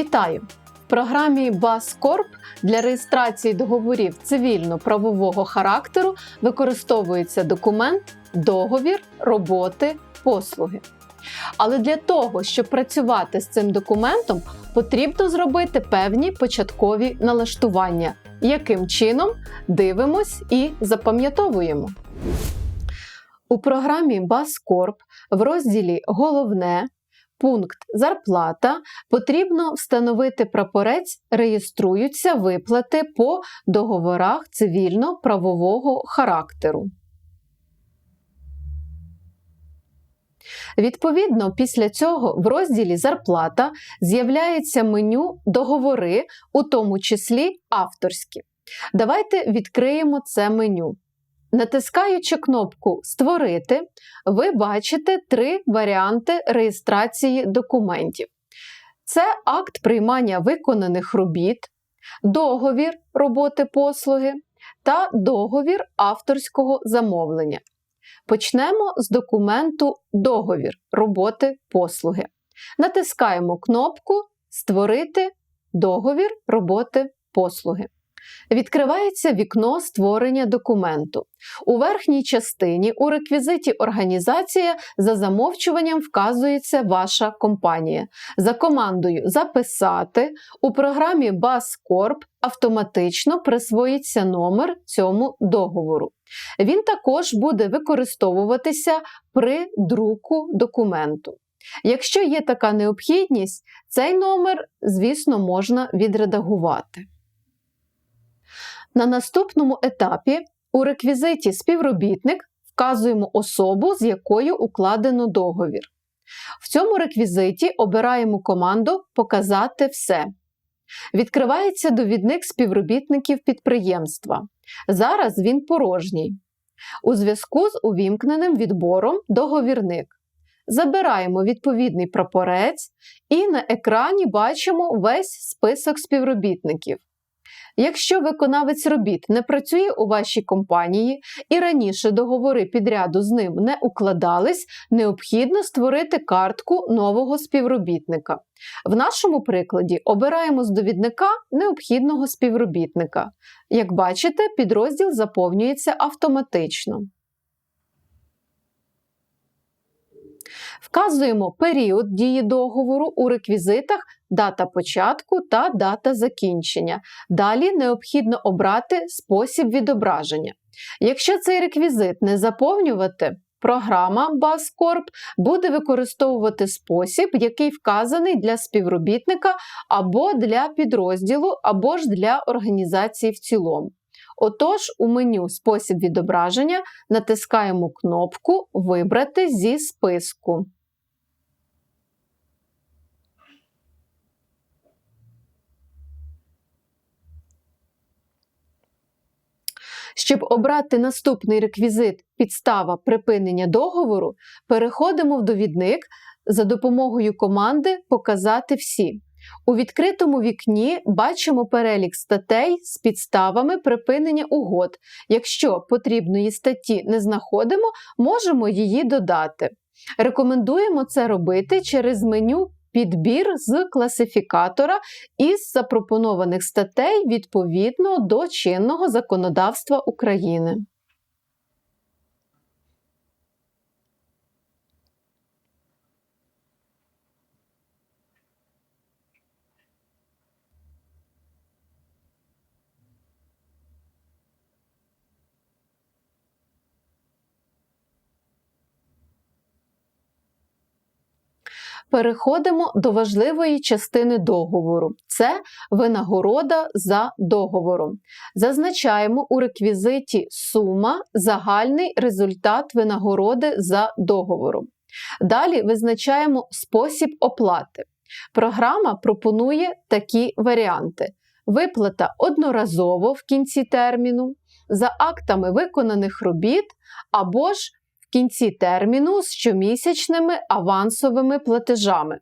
Вітаю! В програмі Баскорп для реєстрації договорів цивільно-правового характеру використовується документ договір роботи послуги. Але для того, щоб працювати з цим документом, потрібно зробити певні початкові налаштування, яким чином дивимось і запам'ятовуємо. У програмі Баскорп в розділі Головне пункт Зарплата потрібно встановити прапорець Реєструються виплати по договорах цивільно-правового характеру. Відповідно, після цього в розділі Зарплата з'являється меню Договори, у тому числі авторські. Давайте відкриємо це меню. Натискаючи кнопку Створити, ви бачите три варіанти реєстрації документів: це акт приймання виконаних робіт, договір роботи послуги та договір авторського замовлення. Почнемо з документу Договір роботи послуги. Натискаємо кнопку Створити договір роботи послуги. Відкривається вікно створення документу. У верхній частині у реквізиті Організація за замовчуванням вказується ваша компанія. За командою Записати у програмі BassCorp автоматично присвоїться номер цьому договору. Він також буде використовуватися при друку документу. Якщо є така необхідність, цей номер, звісно, можна відредагувати. На наступному етапі у реквізиті співробітник вказуємо особу, з якою укладено договір. В цьому реквізиті обираємо команду Показати все. Відкривається довідник співробітників підприємства. Зараз він порожній. У зв'язку з увімкненим відбором договірник. Забираємо відповідний прапорець і на екрані бачимо весь список співробітників. Якщо виконавець робіт не працює у вашій компанії і раніше договори підряду з ним не укладались, необхідно створити картку нового співробітника. В нашому прикладі обираємо з довідника необхідного співробітника. Як бачите, підрозділ заповнюється автоматично. Вказуємо період дії договору у реквізитах дата початку та дата закінчення. Далі необхідно обрати спосіб відображення. Якщо цей реквізит не заповнювати, програма BassCorp буде використовувати спосіб, який вказаний для співробітника або для підрозділу, або ж для організації в цілому. Отож, у меню Спосіб відображення натискаємо кнопку Вибрати зі списку. Щоб обрати наступний реквізит підстава припинення договору, переходимо в довідник за допомогою команди Показати всі. У відкритому вікні бачимо перелік статей з підставами припинення угод. Якщо потрібної статті не знаходимо, можемо її додати. Рекомендуємо це робити через меню Підбір з класифікатора із запропонованих статей відповідно до чинного законодавства України. Переходимо до важливої частини договору. Це винагорода за договором. Зазначаємо у реквізиті сума, загальний результат винагороди за договором. Далі визначаємо спосіб оплати. Програма пропонує такі варіанти: виплата одноразово в кінці терміну, за актами виконаних робіт або ж кінці терміну з щомісячними авансовими платежами.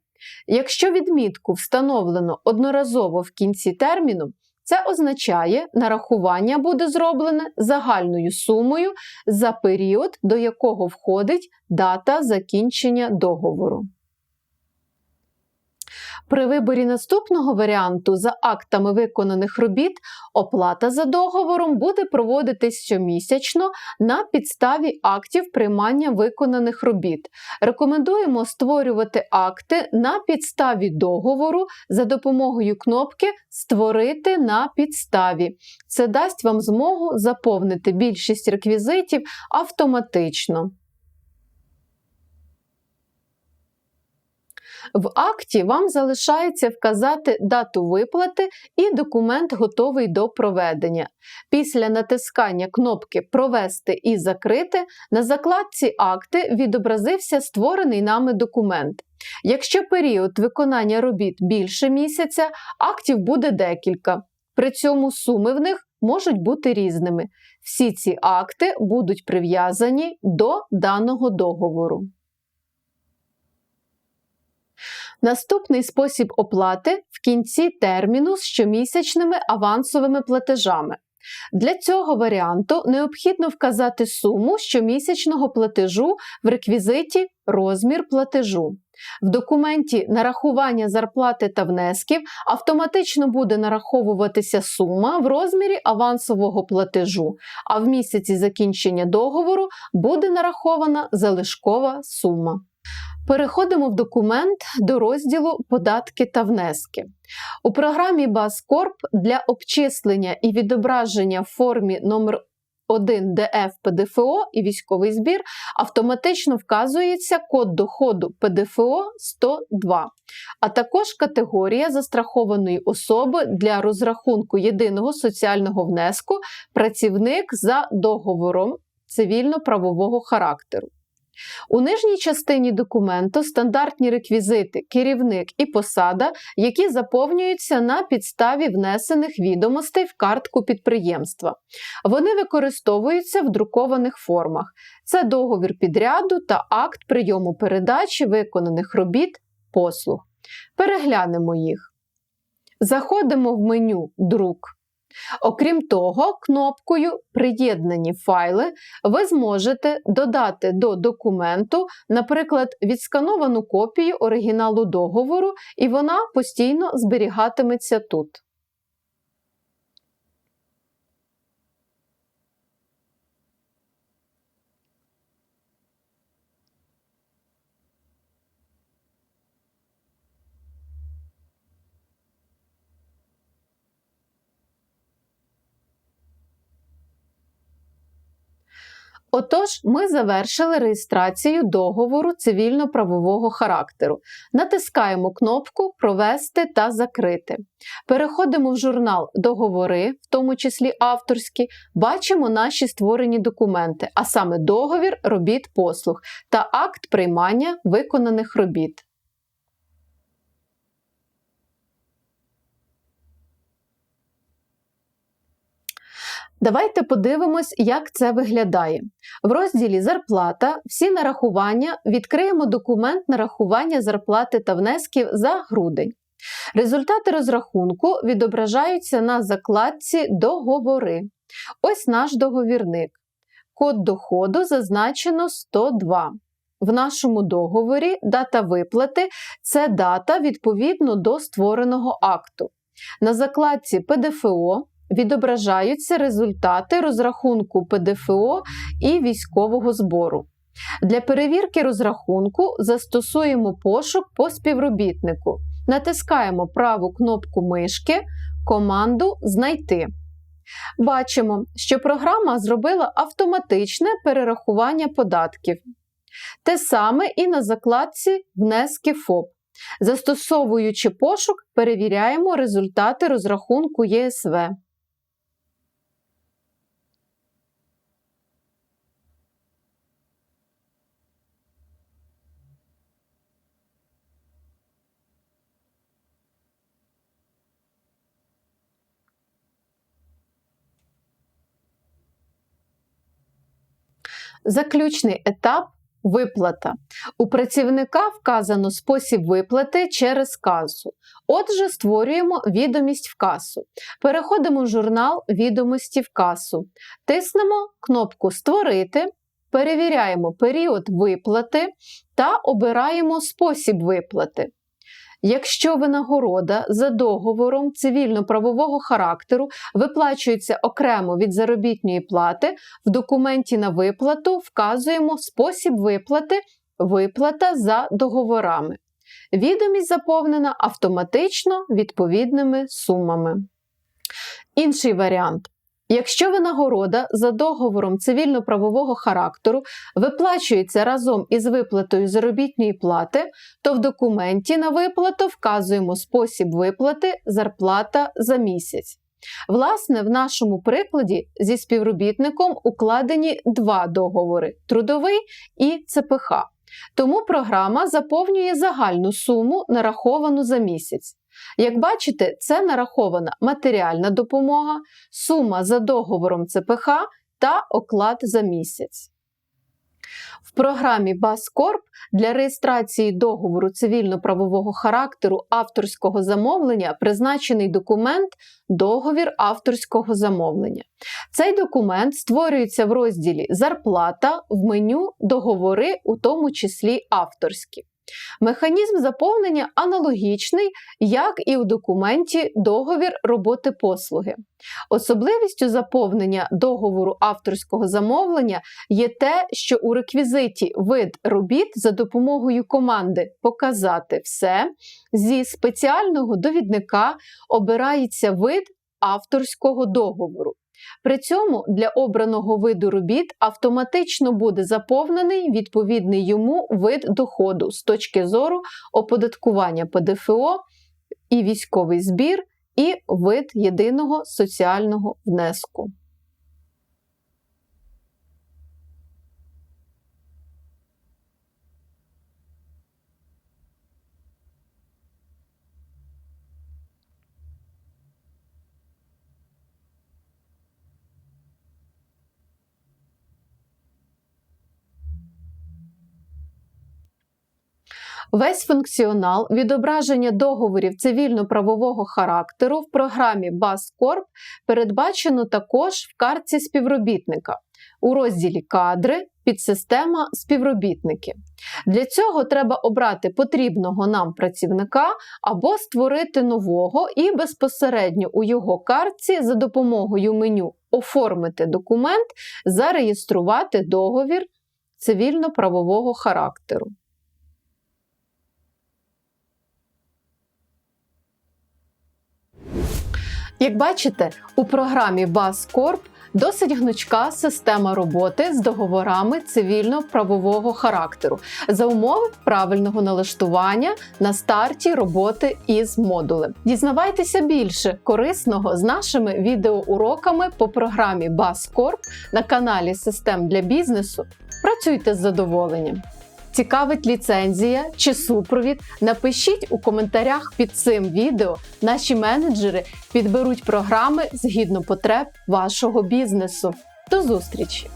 Якщо відмітку встановлено одноразово в кінці терміну, це означає, нарахування буде зроблене загальною сумою за період, до якого входить дата закінчення договору. При виборі наступного варіанту за актами виконаних робіт оплата за договором буде проводитись щомісячно на підставі актів приймання виконаних робіт. Рекомендуємо створювати акти на підставі договору за допомогою кнопки Створити на підставі. Це дасть вам змогу заповнити більшість реквізитів автоматично. В акті вам залишається вказати дату виплати і документ готовий до проведення. Після натискання кнопки Провести і закрити на закладці акти відобразився створений нами документ. Якщо період виконання робіт більше місяця, актів буде декілька. При цьому суми в них можуть бути різними. Всі ці акти будуть прив'язані до даного договору. Наступний спосіб оплати в кінці терміну з щомісячними авансовими платежами. Для цього варіанту необхідно вказати суму щомісячного платежу в реквізиті Розмір платежу. В документі нарахування зарплати та внесків автоматично буде нараховуватися сума в розмірі авансового платежу, а в місяці закінчення договору буде нарахована залишкова сума. Переходимо в документ до розділу Податки та внески. У програмі BASCORP для обчислення і відображення в формі номер 1 ДФ ПДФО і військовий збір автоматично вказується код доходу ПДФО 102, а також категорія застрахованої особи для розрахунку єдиного соціального внеску працівник за договором цивільно-правового характеру. У нижній частині документу стандартні реквізити, керівник і посада, які заповнюються на підставі внесених відомостей в картку підприємства. Вони використовуються в друкованих формах. Це договір підряду та акт прийому передачі виконаних робіт послуг. Переглянемо їх. Заходимо в меню Друк. Окрім того, кнопкою Приєднані файли ви зможете додати до документу, наприклад, відскановану копію оригіналу договору, і вона постійно зберігатиметься тут. Отож, ми завершили реєстрацію договору цивільно-правового характеру. Натискаємо кнопку Провести та закрити. Переходимо в журнал Договори, в тому числі авторські, бачимо наші створені документи, а саме договір робіт послуг та акт приймання виконаних робіт. Давайте подивимось, як це виглядає. В розділі Зарплата всі нарахування відкриємо документ нарахування зарплати та внесків за грудень. Результати розрахунку відображаються на закладці Договори. Ось наш договірник. Код доходу зазначено 102. В нашому договорі дата виплати це дата відповідно до створеного акту. На закладці ПДФО відображаються результати розрахунку ПДФО і військового збору. Для перевірки розрахунку застосуємо пошук по співробітнику. Натискаємо праву кнопку мишки, команду Знайти. Бачимо, що програма зробила автоматичне перерахування податків. Те саме і на закладці Внески ФОП. Застосовуючи пошук, перевіряємо результати розрахунку ЄСВ. Заключний етап виплата. У працівника вказано спосіб виплати через касу. Отже, створюємо відомість в касу. Переходимо в журнал Відомості в касу. Тиснемо кнопку Створити. Перевіряємо період виплати та обираємо спосіб виплати. Якщо винагорода за договором цивільно-правового характеру виплачується окремо від заробітної плати, в документі на виплату вказуємо спосіб виплати виплата за договорами. Відомість заповнена автоматично відповідними сумами. Інший варіант. Якщо винагорода за договором цивільно-правового характеру виплачується разом із виплатою заробітної плати, то в документі на виплату вказуємо спосіб виплати зарплата за місяць. Власне, в нашому прикладі зі співробітником укладені два договори трудовий і ЦПХ. Тому програма заповнює загальну суму, нараховану за місяць. Як бачите, це нарахована матеріальна допомога, сума за договором ЦПХ та оклад за місяць. В програмі Баскорп для реєстрації договору цивільно-правового характеру авторського замовлення призначений документ Договір авторського замовлення. Цей документ створюється в розділі Зарплата в меню Договори, у тому числі авторські. Механізм заповнення аналогічний, як і у документі договір роботи послуги. Особливістю заповнення договору авторського замовлення є те, що у реквізиті вид робіт за допомогою команди Показати все зі спеціального довідника обирається вид авторського договору. При цьому для обраного виду робіт автоматично буде заповнений відповідний йому вид доходу з точки зору оподаткування ПДФО і військовий збір, і вид єдиного соціального внеску. Весь функціонал відображення договорів цивільно-правового характеру в програмі BASCORP передбачено також в картці співробітника у розділі Кадри, підсистема Співробітники. Для цього треба обрати потрібного нам працівника або створити нового і безпосередньо у його картці за допомогою меню Оформити документ, зареєструвати договір цивільно-правового характеру. Як бачите, у програмі BASCORP досить гнучка система роботи з договорами цивільно-правового характеру за умови правильного налаштування на старті роботи із модулем. Дізнавайтеся більше корисного з нашими відеоуроками по програмі BASCORP на каналі Систем для бізнесу. Працюйте з задоволенням! Цікавить ліцензія чи супровід? Напишіть у коментарях під цим відео. Наші менеджери підберуть програми згідно потреб вашого бізнесу. До зустрічі!